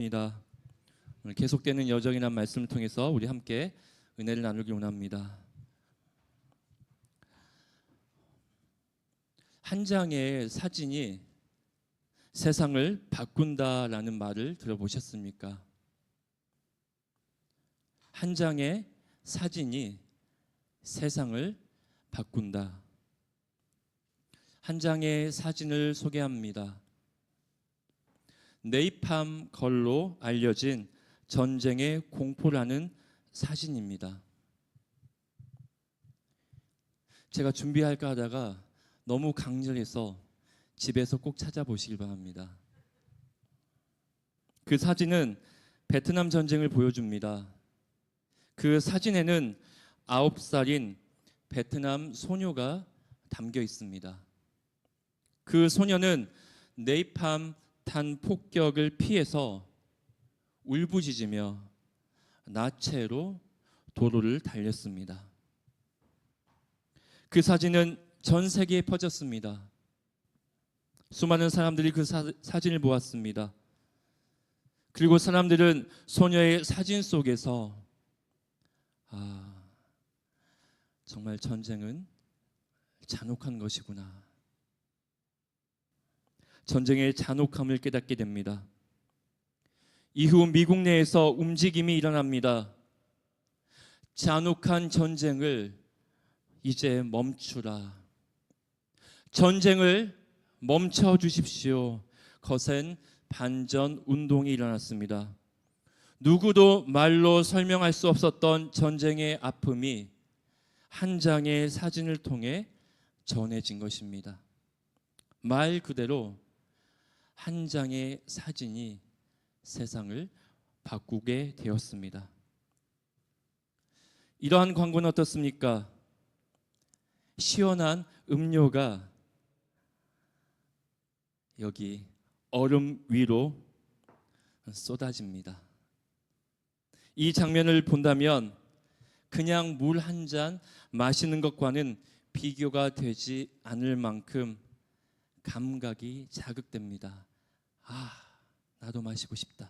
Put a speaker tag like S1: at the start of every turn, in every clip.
S1: 입니다. 오늘 계속되는 여정이란 말씀을 통해서 우리 함께 은혜를 나누기 원합니다. 한 장의 사진이 세상을 바꾼다라는 말을 들어보셨습니까? 한 장의 사진이 세상을 바꾼다. 한 장의 사진을 소개합니다. 네이팜 걸로 알려진 전쟁의 공포라는 사진입니다. 제가 준비할까 하다가 너무 강렬해서 집에서 꼭 찾아보시길 바랍니다. 그 사진은 베트남 전쟁을 보여줍니다. 그 사진에는 아홉 살인 베트남 소녀가 담겨 있습니다. 그 소녀는 네이팜 탄 폭격을 피해서 울부짖으며 나체로 도로를 달렸습니다. 그 사진은 전 세계에 퍼졌습니다. 수많은 사람들이 그 사, 사진을 보았습니다. 그리고 사람들은 소녀의 사진 속에서 아 정말 전쟁은 잔혹한 것이구나. 전쟁의 잔혹함을 깨닫게 됩니다. 이후 미국 내에서 움직임이 일어납니다. 잔혹한 전쟁을 이제 멈추라. 전쟁을 멈춰 주십시오. 거센 반전 운동이 일어났습니다. 누구도 말로 설명할 수 없었던 전쟁의 아픔이 한 장의 사진을 통해 전해진 것입니다. 말 그대로 한 장의 사진이 세상을 바꾸게 되었습니다. 이러한 광고는 어떻습니까? 시원한 음료가 여기 얼음 위로 쏟아집니다. 이 장면을 본다면 그냥 물 한 잔 마시는 것과는 비교가 되지 않을 만큼 감각이 자극됩니다. 아, 나도 마시고 싶다.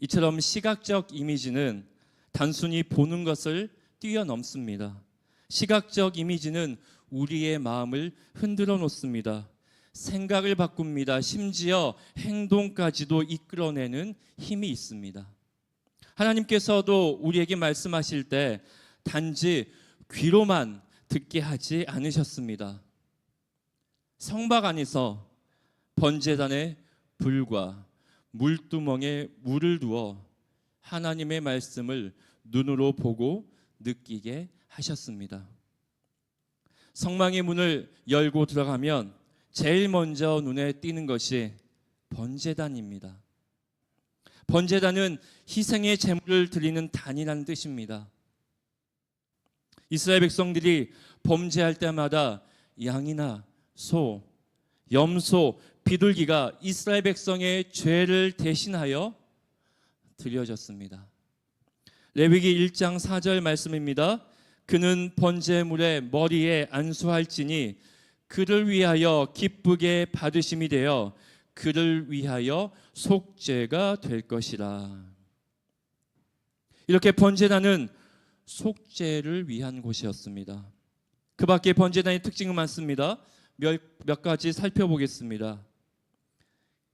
S1: 이처럼 시각적 이미지는 단순히 보는 것을 뛰어넘습니다. 시각적 이미지는 우리의 마음을 흔들어 놓습니다. 생각을 바꿉니다. 심지어 행동까지도 이끌어내는 힘이 있습니다. 하나님께서도 우리에게 말씀하실 때 단지 귀로만 듣게 하지 않으셨습니다. 성막 안에서 번제단에 불과 물두멍에 물을 두어 하나님의 말씀을 눈으로 보고 느끼게 하셨습니다. 성망의 문을 열고 들어가면 제일 먼저 눈에 띄는 것이 번제단입니다. 번제단은 희생의 제물을 드리는 단이라는 뜻입니다. 이스라엘 백성들이 범죄할 때마다 양이나 소, 염소, 비둘기가 이스라엘 백성의 죄를 대신하여 드려졌습니다. 레위기 1장 4절 말씀입니다. 그는 번제물의 머리에 안수할지니 그를 위하여 기쁘게 받으심이 되어 그를 위하여 속죄가 될 것이라. 이렇게 번제단은 속죄를 위한 곳이었습니다. 그 밖에 번제단의 특징은 많습니다. 몇, 몇 가지 살펴보겠습니다.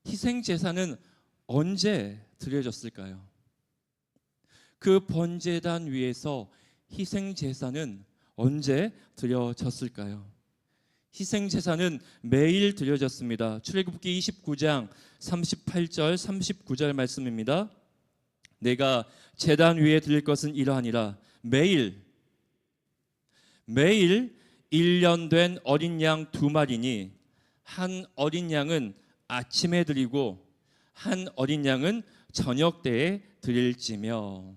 S1: 희생 제사는 언제 드려졌을까요? 그 번제단 위에서 희생 제사는 언제 드려졌을까요? 희생 제사는 매일 드려졌습니다. 출애굽기 29장 38절 39절 말씀입니다. 내가 제단 위에 드릴 것은 이러하니라 매일 매일 1년 된 어린 양 두 마리니 한 어린 양은 아침에 드리고 한 어린 양은 저녁 때에 드릴지며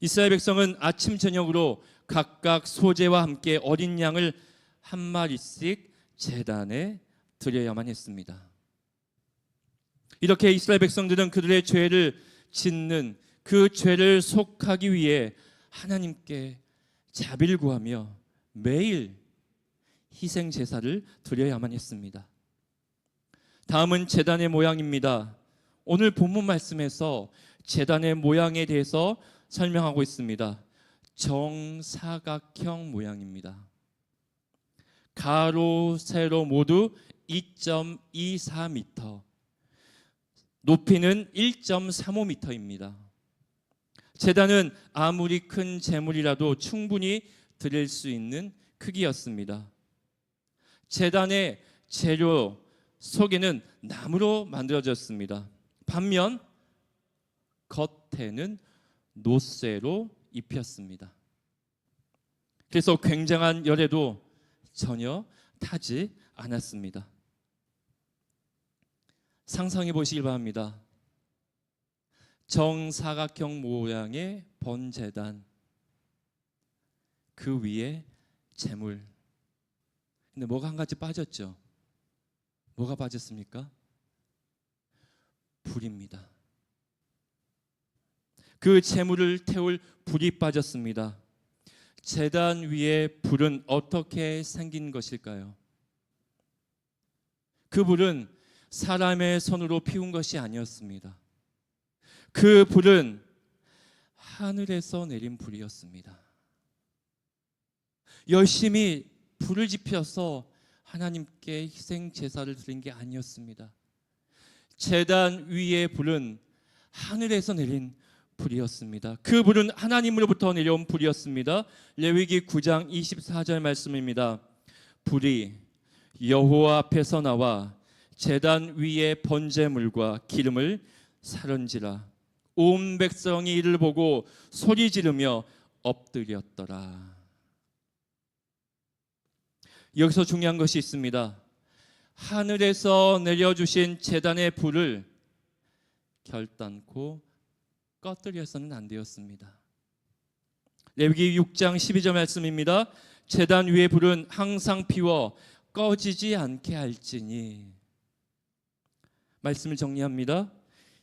S1: 이스라엘 백성은 아침 저녁으로 각각 소재와 함께 어린 양을 한 마리씩 제단에 드려야만 했습니다. 이렇게 이스라엘 백성들은 그들의 죄를 짓는 그 죄를 속하기 위해 하나님께 자비를 구하며 매일 희생 제사를 드려야만 했습니다. 다음은 제단의 모양입니다. 오늘 본문 말씀에서 제단의 모양에 대해서 설명하고 있습니다. 정사각형 모양입니다. 가로, 세로 모두 2.24m, 높이는 1.35m입니다. 제단은 아무리 큰 재물이라도 충분히 드릴 수 있는 크기였습니다. 제단의 재료 속에는 나무로 만들어졌습니다. 반면 겉에는 노쇠로 입혔습니다. 그래서 굉장한 열에도 전혀 타지 않았습니다. 상상해 보시길 바랍니다. 정사각형 모양의 번제단 그 위에 재물 근데 뭐가 한 가지 빠졌죠? 뭐가 빠졌습니까? 불입니다. 그 재물을 태울 불이 빠졌습니다. 재단 위에 불은 어떻게 생긴 것일까요? 그 불은 사람의 손으로 피운 것이 아니었습니다. 그 불은 하늘에서 내린 불이었습니다. 열심히 불을 지펴서 하나님께 희생 제사를 드린 게 아니었습니다. 제단 위의 불은 하늘에서 내린 불이었습니다. 그 불은 하나님으로부터 내려온 불이었습니다. 레위기 9장 24절 말씀입니다. 불이 여호와 앞에서 나와 제단 위의 번제물과 기름을 사른지라 온 백성이 이를 보고 소리 지르며 엎드렸더라. 여기서 중요한 것이 있습니다. 하늘에서 내려주신 재단의 불을 결단코 꺼뜨려서는 안 되었습니다. 레위기 6장 12절 말씀입니다. 재단 위의 불은 항상 피워 꺼지지 않게 할지니 말씀을 정리합니다.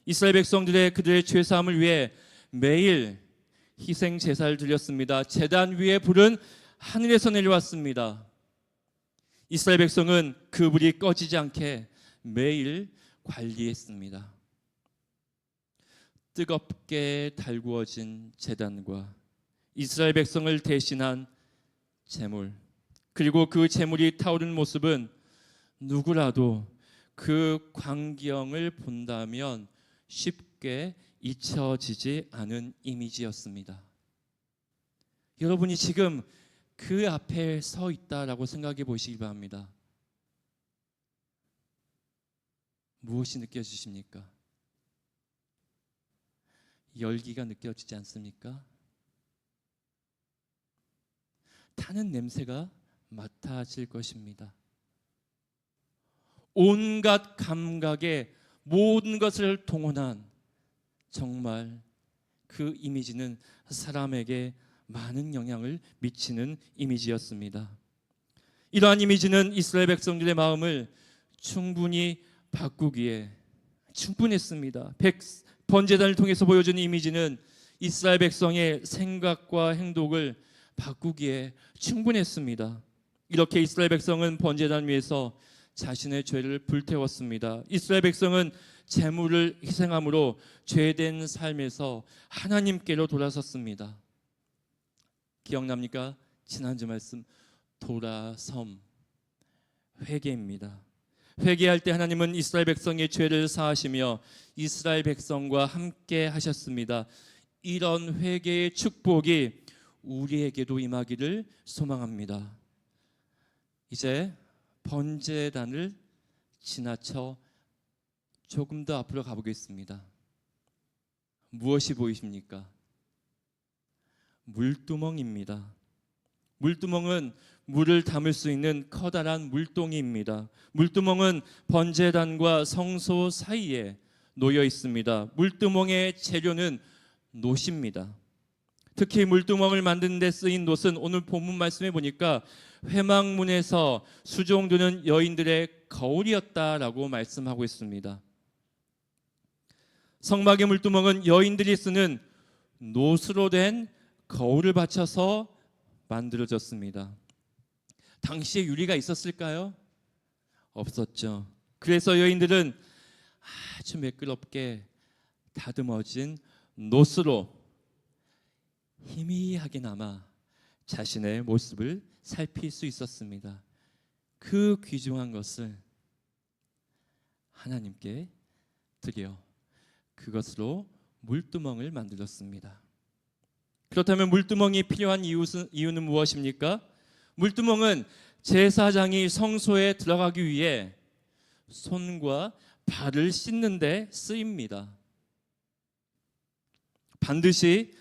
S1: 이스라엘 백성들의 그들의 죄 사함을 위해 매일 희생 제사를 드렸습니다. 재단 위의 불은 하늘에서 내려왔습니다. 이스라엘 백성은 그 불이 꺼지지 않게 매일 관리했습니다. 뜨겁게 달구어진 제단과 이스라엘 백성을 대신한 제물 그리고 그 제물이 타오르는 모습은 누구라도 그 광경을 본다면 쉽게 잊혀지지 않은 이미지였습니다. 여러분이 지금 그 앞에 서 있다라고 생각해 보시기 바랍니다. 무엇이 느껴지십니까? 열기가 느껴지지 않습니까? 타는 냄새가 맡아질 것입니다. 온갖 감각의 모든 것을 동원한 정말 그 이미지는 사람에게 많은 영향을 미치는 이미지였습니다. 이러한 이미지는 이스라엘 백성들의 마음을 충분히 바꾸기에 충분했습니다. 백, 번제단을 통해서 보여준 이미지는 이스라엘 백성의 생각과 행동을 바꾸기에 충분했습니다. 이렇게 이스라엘 백성은 번제단 위에서 자신의 죄를 불태웠습니다. 이스라엘 백성은 재물을 희생함으로 죄된 삶에서 하나님께로 돌아섰습니다. 기억납니까? 지난주 말씀 돌아섬 회개입니다. 회개할 때 하나님은 이스라엘 백성의 죄를 사하시며 이스라엘 백성과 함께 하셨습니다. 이런 회개의 축복이 우리에게도 임하기를 소망합니다. 이제 번제단을 지나쳐 조금 더 앞으로 가보겠습니다. 무엇이 보이십니까? 물두멍입니다. 물두멍은 물을 담을 수 있는 커다란 물동이입니다. 물두멍은 번제단과 성소 사이에 놓여 있습니다. 물두멍의 재료는 노입니다. 특히 물두멍을 만드는 데 쓰인 노은 오늘 본문 말씀에 보니까 회막문에서 수종드는 여인들의 거울이었다라고 말씀하고 있습니다. 성막의 물두멍은 여인들이 쓰는 노수로 된 거울을 받쳐서 만들어졌습니다. 당시에 유리가 있었을까요? 없었죠. 그래서 여인들은 아주 매끄럽게 다듬어진 노스로 희미하게나마 자신의 모습을 살필 수 있었습니다. 그 귀중한 것을 하나님께 드려 그것으로 물두멍을 만들었습니다. 그렇다면 물두멍이 필요한 이유는, 이유는 무엇입니까? 물두멍은 제사장이 성소에 들어가기 위해 손과 발을 씻는데 쓰입니다. 반드시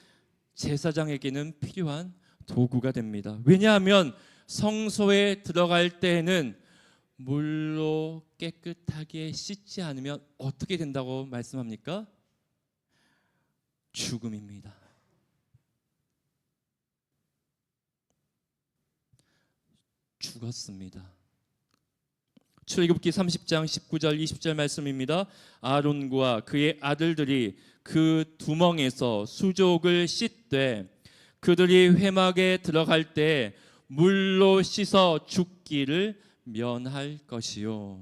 S1: 제사장에게는 필요한 도구가 됩니다. 왜냐하면 성소에 들어갈 때에는 물로 깨끗하게 씻지 않으면 어떻게 된다고 말씀합니까? 죽음입니다. 죽었습니다. 출애굽기 30장 19절 20절 말씀입니다. 아론과 그의 아들들이 그 두멍에서 수족을 씻되 그들이 회막에 들어갈 때 물로 씻어 죽기를 면할 것이요.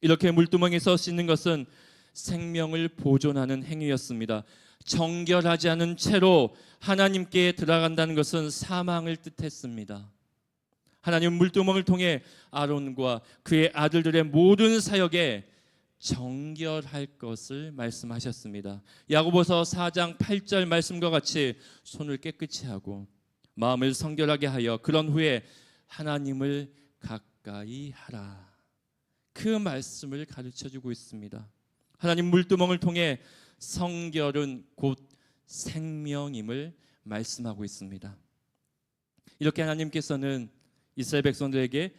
S1: 이렇게 물두멍에서 씻는 것은 생명을 보존하는 행위였습니다. 정결하지 않은 채로 하나님께 들어간다는 것은 사망을 뜻했습니다. 하나님 물두멍을 통해 아론과 그의 아들들의 모든 사역에 정결할 것을 말씀하셨습니다. 야고보서 4장 8절 말씀과 같이 손을 깨끗이 하고 마음을 성결하게 하여 그런 후에 하나님을 가까이 하라. 그 말씀을 가르쳐 주고 있습니다. 하나님 물두멍을 통해 성결은 곧 생명임을 말씀하고 있습니다. 이렇게 하나님께서는 이스라엘 백성들에게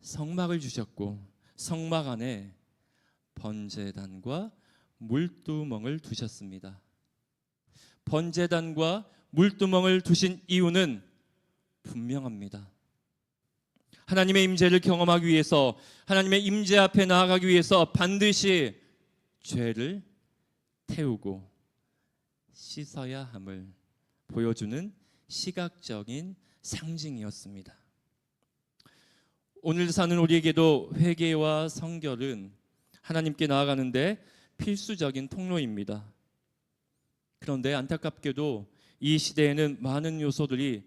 S1: 성막을 주셨고 성막 안에 번제단과 물두멍을 두셨습니다. 번제단과 물두멍을 두신 이유는 분명합니다. 하나님의 임재를 경험하기 위해서 하나님의 임재 앞에 나아가기 위해서 반드시 죄를 태우고 씻어야 함을 보여주는 시각적인 상징이었습니다. 오늘 사는 우리에게도 회개와 성결은 하나님께 나아가는데 필수적인 통로입니다. 그런데 안타깝게도 이 시대에는 많은 요소들이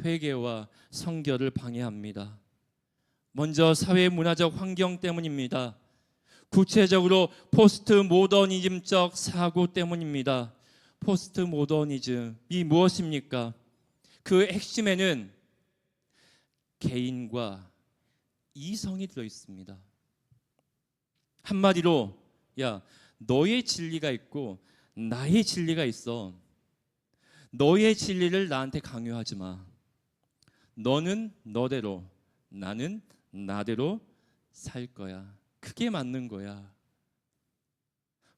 S1: 회개와 성결을 방해합니다. 먼저 사회 문화적 환경 때문입니다. 구체적으로 포스트 모더니즘적 사고 때문입니다. 포스트 모더니즘이 무엇입니까? 그 핵심에는 개인과 이성이 들어 있습니다. 한마디로 야 너의 진리가 있고 나의 진리가 있어. 너의 진리를 나한테 강요하지 마. 너는 너대로 나는 나대로 살 거야. 그게 맞는 거야.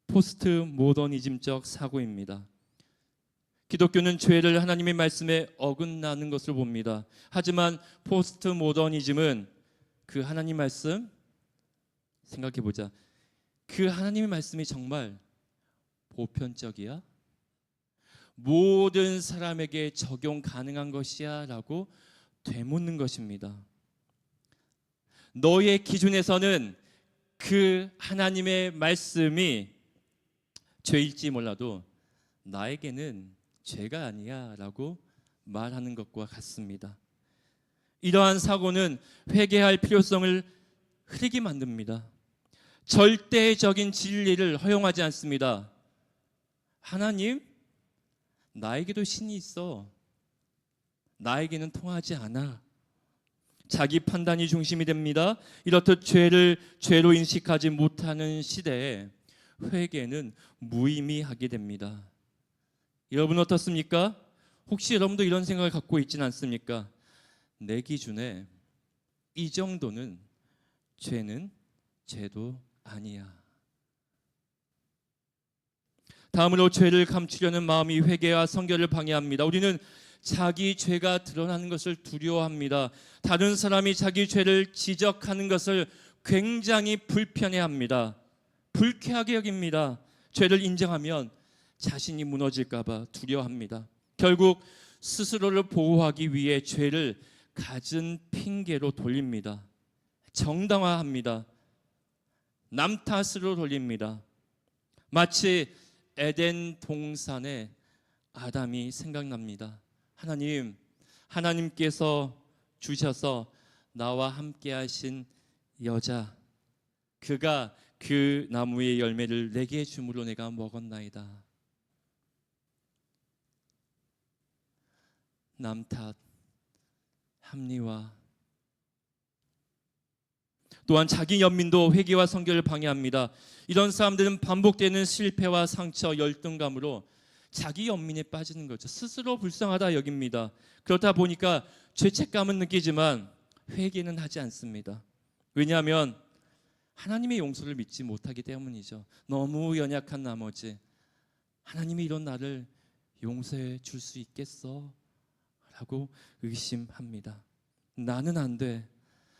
S1: 포스트 모더니즘적 사고입니다. 기독교는 죄를 하나님의 말씀에 어긋나는 것을 봅니다. 하지만 포스트 모더니즘은 그 하나님 말씀 생각해 보자. 그 하나님의 말씀이 정말 보편적이야? 모든 사람에게 적용 가능한 것이야 라고 되묻는 것입니다. 너의 기준에서는 그 하나님의 말씀이 죄일지 몰라도 나에게는 죄가 아니야 라고 말하는 것과 같습니다. 이러한 사고는 회개할 필요성을 흐리게 만듭니다. 절대적인 진리를 허용하지 않습니다. 하나님, 나에게도 신이 있어. 나에게는 통하지 않아. 자기 판단이 중심이 됩니다. 이렇듯 죄를 죄로 인식하지 못하는 시대에 회개는 무의미하게 됩니다. 여러분 어떻습니까? 혹시 여러분도 이런 생각을 갖고 있지는 않습니까? 내 기준에 이 정도는 죄는 죄도 아니야. 다음으로 죄를 감추려는 마음이 회개와 성결을 방해합니다. 우리는 자기 죄가 드러나는 것을 두려워합니다. 다른 사람이 자기 죄를 지적하는 것을 굉장히 불편해합니다. 불쾌하게 여깁니다. 죄를 인정하면 자신이 무너질까봐 두려워합니다. 결국 스스로를 보호하기 위해 죄를 갖은 핑계로 돌립니다. 정당화합니다. 남 탓으로 돌립니다. 마치 에덴 동산에 아담이 생각납니다. 하나님, 하나님께서 주셔서 나와 함께 하신 여자 그가 그 나무의 열매를 내게 주므로 내가 먹었나이다. 남탓 합리화 또한 자기 연민도 회개와 성결을 방해합니다. 이런 사람들은 반복되는 실패와 상처, 열등감으로 자기 연민에 빠지는 거죠. 스스로 불쌍하다 여깁니다. 그렇다 보니까 죄책감은 느끼지만 회개는 하지 않습니다. 왜냐하면 하나님의 용서를 믿지 못하기 때문이죠. 너무 연약한 나머지 하나님이 이런 나를 용서해 줄 수 있겠어? 라고 의심합니다. 나는 안 돼.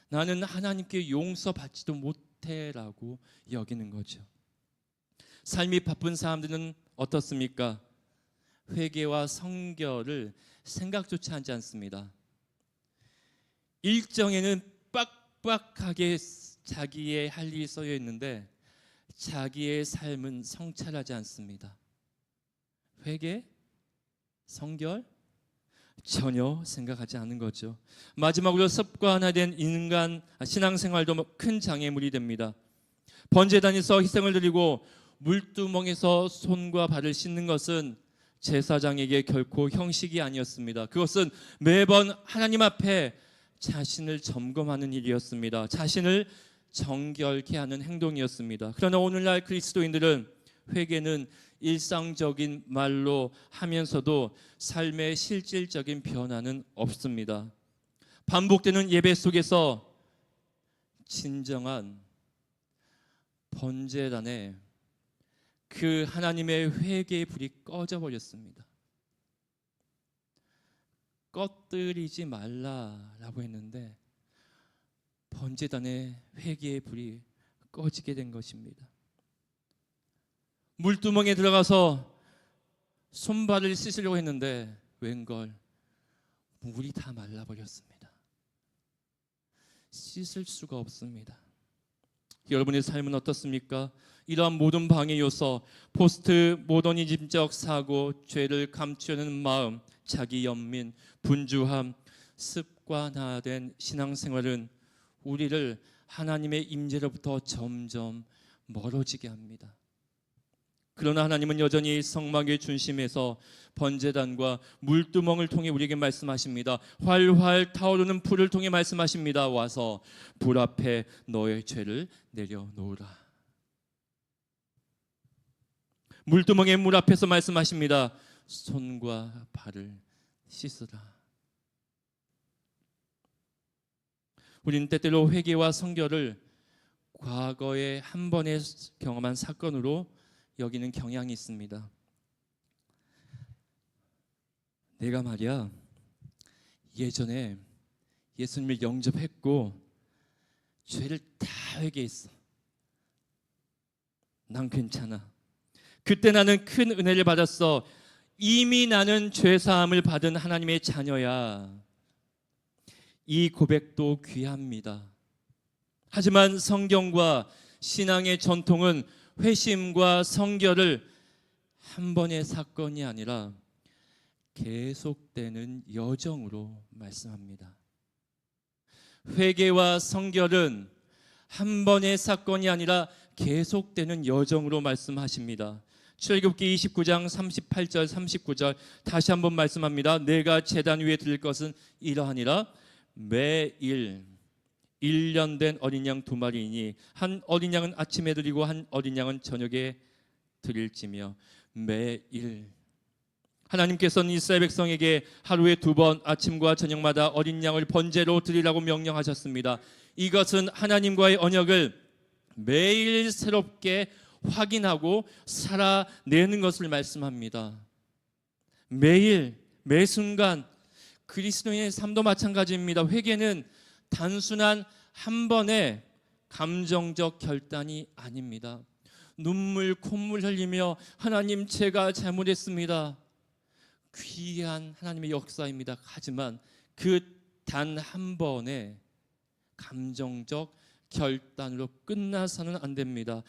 S1: 나는 하나님께 용서받지도 못해 라고 여기는 거죠. 삶이 바쁜 사람들은 어떻습니까? 회개와 성결을 생각조차 하지 않습니다. 일정에는 빡빡하게 자기의 할 일이 써여 있는데 자기의 삶은 성찰하지 않습니다. 회개, 성결 전혀 생각하지 않은 거죠. 마지막으로 습관화된 인간 신앙생활도 큰 장애물이 됩니다. 번제단에서 희생을 드리고 물두멍에서 손과 발을 씻는 것은 제사장에게 결코 형식이 아니었습니다. 그것은 매번 하나님 앞에 자신을 점검하는 일이었습니다. 자신을 정결케 하는 행동이었습니다. 그러나 오늘날 그리스도인들은 회개는 일상적인 말로 하면서도 삶의 실질적인 변화는 없습니다. 반복되는 예배 속에서 진정한 번제단에 그 하나님의 회개의 불이 꺼져 버렸습니다. 꺼뜨리지 말라라고 했는데 번제단의 회개의 불이 꺼지게 된 것입니다. 물두멍에 들어가서 손발을 씻으려고 했는데 웬걸 물이 다 말라버렸습니다. 씻을 수가 없습니다. 여러분의 삶은 어떻습니까? 이러한 모든 방해 요소, 포스트 모더니즘적 사고, 죄를 감추려는 마음, 자기 연민, 분주함, 습관화된 신앙생활은 우리를 하나님의 임재로부터 점점 멀어지게 합니다. 그러나 하나님은 여전히 성막의 중심에서 번제단과 물두멍을 통해 우리에게 말씀하십니다. 활활 타오르는 불을 통해 말씀하십니다. 와서 불 앞에 너의 죄를 내려놓으라. 물두멍의 물 앞에서 말씀하십니다. 손과 발을 씻으라. 우리는 때때로 회개와 성결을 과거에 한 번에 경험한 사건으로 여기는 경향이 있습니다. 내가 말이야 예전에 예수님을 영접했고 죄를 다 회개했어. 난 괜찮아. 그때 나는 큰 은혜를 받았어. 이미 나는 죄 사함을 받은 하나님의 자녀야. 이 고백도 귀합니다. 하지만 성경과 신앙의 전통은 회심과 성결을 한 번의 사건이 아니라 계속되는 여정으로 말씀합니다. 회개와 성결은 한 번의 사건이 아니라 계속되는 여정으로 말씀하십니다. 출애굽기 29장 38절 39절 다시 한번 말씀합니다. 내가 제단 위에 들 것은 이러하니라 매일 1년 된 어린 양 두 마리이니 한 어린 양은 아침에 드리고 한 어린 양은 저녁에 드릴지며 매일 하나님께서는 이스라엘 백성에게 하루에 두 번 아침과 저녁마다 어린 양을 번제로 드리라고 명령하셨습니다. 이것은 하나님과의 언약을 매일 새롭게 확인하고 살아내는 것을 말씀합니다. 매일 매 순간 그리스도인의 삶도 마찬가지입니다. 회개는 단순한 한 번의 감정적 결단이 아닙니다. 눈물 콧물 흘리며 하나님 제가 잘못했습니다. 귀한 하나님의 역사입니다. 하지만 그 단 한 번의 감정적 결단으로 끝나서는 안 됩니다.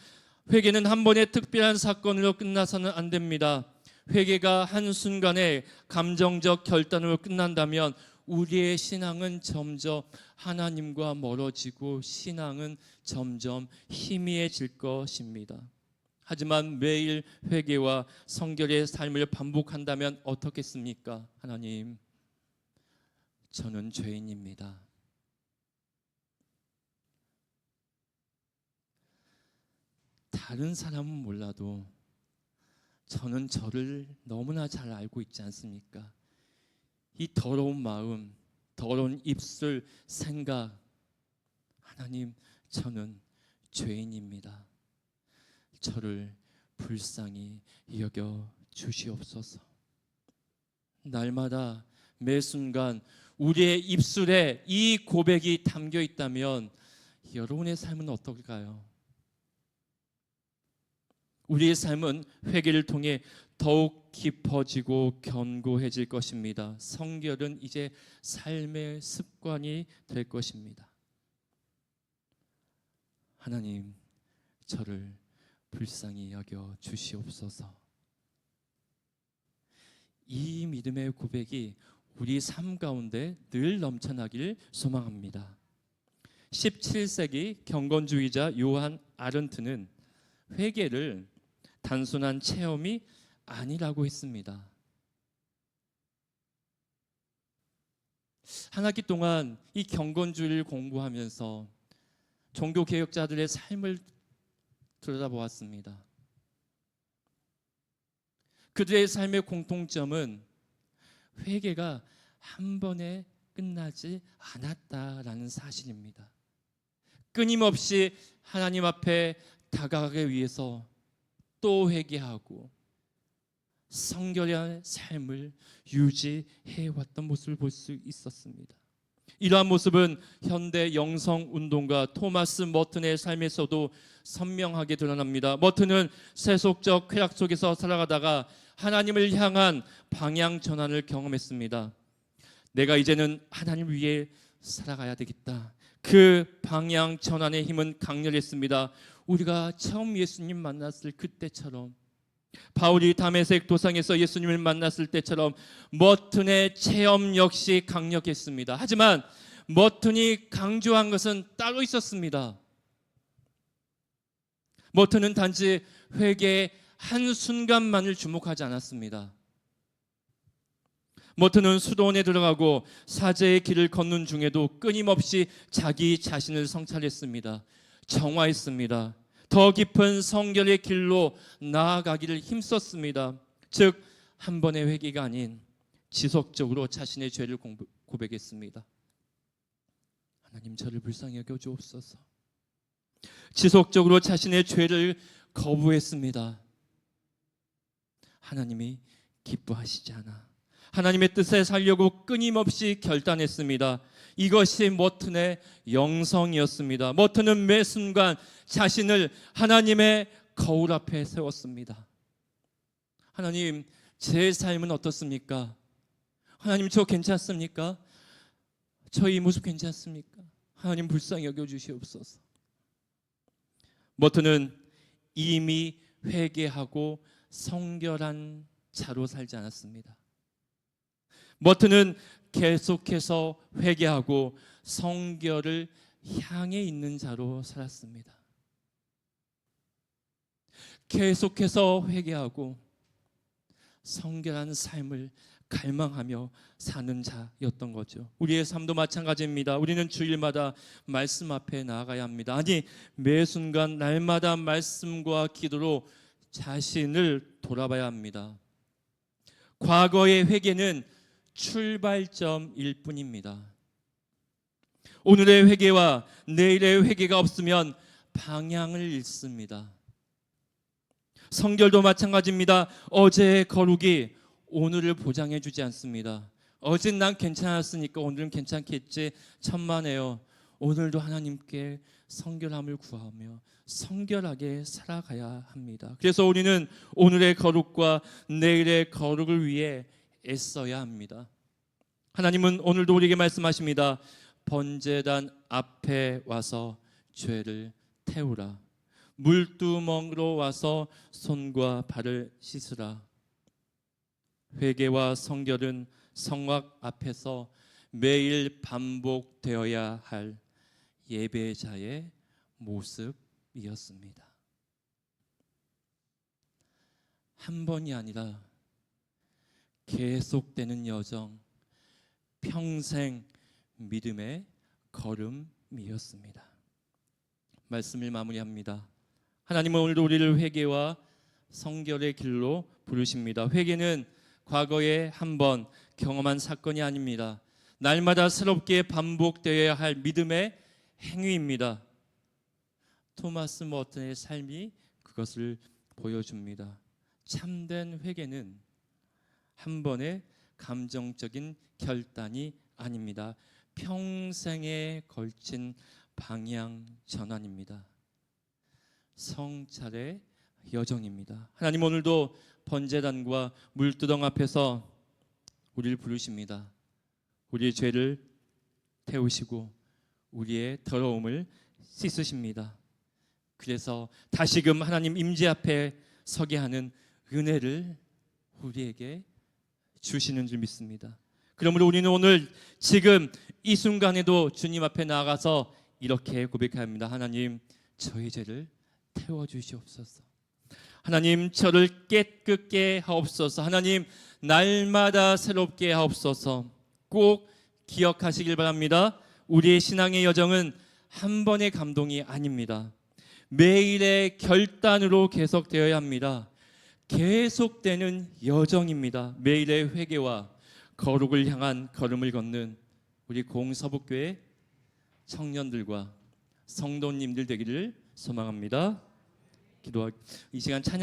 S1: 회개는 한 번의 특별한 사건으로 끝나서는 안 됩니다. 회개가 한 순간에 감정적 결단으로 끝난다면 우리의 신앙은 점점 하나님과 멀어지고 신앙은 점점 희미해질 것입니다. 하지만 매일 회개와 성결의 삶을 반복한다면 어떻겠습니까? 하나님, 저는 죄인입니다. 다른 사람은 몰라도 저는 저를 너무나 잘 알고 있지 않습니까? 이 더러운 마음, 더러운 입술, 생각, 하나님, 저는 죄인입니다. 저를 불쌍히 여겨 주시옵소서. 날마다 매 순간 우리의 입술에 이 고백이 담겨 있다면 여러분의 삶은 어떨까요? 우리의 삶은 회개를 통해 더욱 깊어지고 견고해질 것입니다. 성결은 이제 삶의 습관이 될 것입니다. 하나님, 저를 불쌍히 여겨 주시옵소서. 이 믿음의 고백이 우리 삶 가운데 늘 넘쳐나길 소망합니다. 17세기 경건주의자 요한 아른트는 회개를 단순한 체험이 아니라고 했습니다. 한 학기 동안 이 경건주의를 공부하면서 종교 개혁자들의 삶을 들여다보았습니다. 그들의 삶의 공통점은 회개가 한 번에 끝나지 않았다라는 사실입니다. 끊임없이 하나님 앞에 다가가기 위해서 또 회개하고 성결한 삶을 유지해 왔던 모습을 볼 수 있었습니다. 이러한 모습은 현대 영성 운동가 토마스 머튼의 삶에서도 선명하게 드러납니다. 머튼은 세속적 쾌락 속에서 살아가다가 하나님을 향한 방향 전환을 경험했습니다. 내가 이제는 하나님 위해 살아가야 되겠다. 그 방향 전환의 힘은 강렬했습니다. 우리가 처음 예수님 만났을 그때처럼 바울이 담에색 도상에서 예수님을 만났을 때처럼 머튼의 체험 역시 강력했습니다. 하지만 머튼이 강조한 것은 따로 있었습니다. 머튼은 단지 회개의 한 순간만을 주목하지 않았습니다. 머튼은 수도원에 들어가고 사제의 길을 걷는 중에도 끊임없이 자기 자신을 성찰했습니다. 정화했습니다. 더 깊은 성결의 길로 나아가기를 힘썼습니다. 즉 한 번의 회개가 아닌 지속적으로 자신의 죄를 고백했습니다. 하나님 저를 불쌍히 여겨 주옵소서. 지속적으로 자신의 죄를 거부했습니다. 하나님이 기뻐하시지 않아. 하나님의 뜻에 살려고 끊임없이 결단했습니다. 이것이 머튼의 영성이었습니다. 머튼은 매 순간 자신을 하나님의 거울 앞에 세웠습니다. 하나님, 제 삶은 어떻습니까? 하나님, 저 괜찮습니까? 저희 모습 괜찮습니까? 하나님 불쌍히 여겨 주시옵소서. 머튼은 이미 회개하고 성결한 자로 살지 않았습니다. 머튼은 계속해서 회개하고 성결을 향해 있는 자로 살았습니다. 계속해서 회개하고 성결한 삶을 갈망하며 사는 자였던 거죠. 우리의 삶도 마찬가지입니다. 우리는 주일마다 말씀 앞에 나아가야 합니다. 아니 매 순간 날마다 말씀과 기도로 자신을 돌아봐야 합니다. 과거의 회개는 출발점일 뿐입니다. 오늘의 회개와 내일의 회개가 없으면 방향을 잃습니다. 성결도 마찬가지입니다. 어제의 거룩이 오늘을 보장해 주지 않습니다. 어젠 난 괜찮았으니까 오늘은 괜찮겠지. 천만에요. 오늘도 하나님께 성결함을 구하며 성결하게 살아가야 합니다. 그래서 우리는 오늘의 거룩과 내일의 거룩을 위해 애써야 합니다. 하나님은 오늘도 우리에게 말씀하십니다. 번제단 앞에 와서 죄를 태우라. 물두멍으로 와서 손과 발을 씻으라. 회개와 성결은 성막 앞에서 매일 반복되어야 할 예배자의 모습이었습니다. 한 번이 아니라 계속되는 여정, 평생 믿음의 걸음이었습니다. 말씀을 마무리합니다. 하나님은 오늘도 우리를 회개와 성결의 길로 부르십니다. 회개는 과거에 한 번 경험한 사건이 아닙니다. 날마다 새롭게 반복되어야 할 믿음의 행위입니다. 토마스 머튼의 삶이 그것을 보여줍니다. 참된 회개는 한 번의 감정적인 결단이 아닙니다. 평생에 걸친 방향 전환입니다. 성찰의 여정입니다. 하나님 오늘도 번제단과 물두덩 앞에서 우리를 부르십니다. 우리의 죄를 태우시고 우리의 더러움을 씻으십니다. 그래서 다시금 하나님 임재 앞에 서게 하는 은혜를 우리에게 주시는 줄 믿습니다. 그러므로 우리는 오늘 지금 이 순간에도 주님 앞에 나아가서 이렇게 고백합니다. 하나님, 저희 죄를 태워 주시옵소서. 하나님, 저를 깨끗게 하옵소서. 하나님, 날마다 새롭게 하옵소서. 꼭 기억하시길 바랍니다. 우리의 신앙의 여정은 한 번의 감동이 아닙니다. 매일의 결단으로 계속되어야 합니다. 계속되는 여정입니다. 매일의 회개와 거룩을 향한 걸음을 걷는 우리 공서북교회 청년들과 성도님들 되기를 소망합니다. 기도할 이 시간 찬양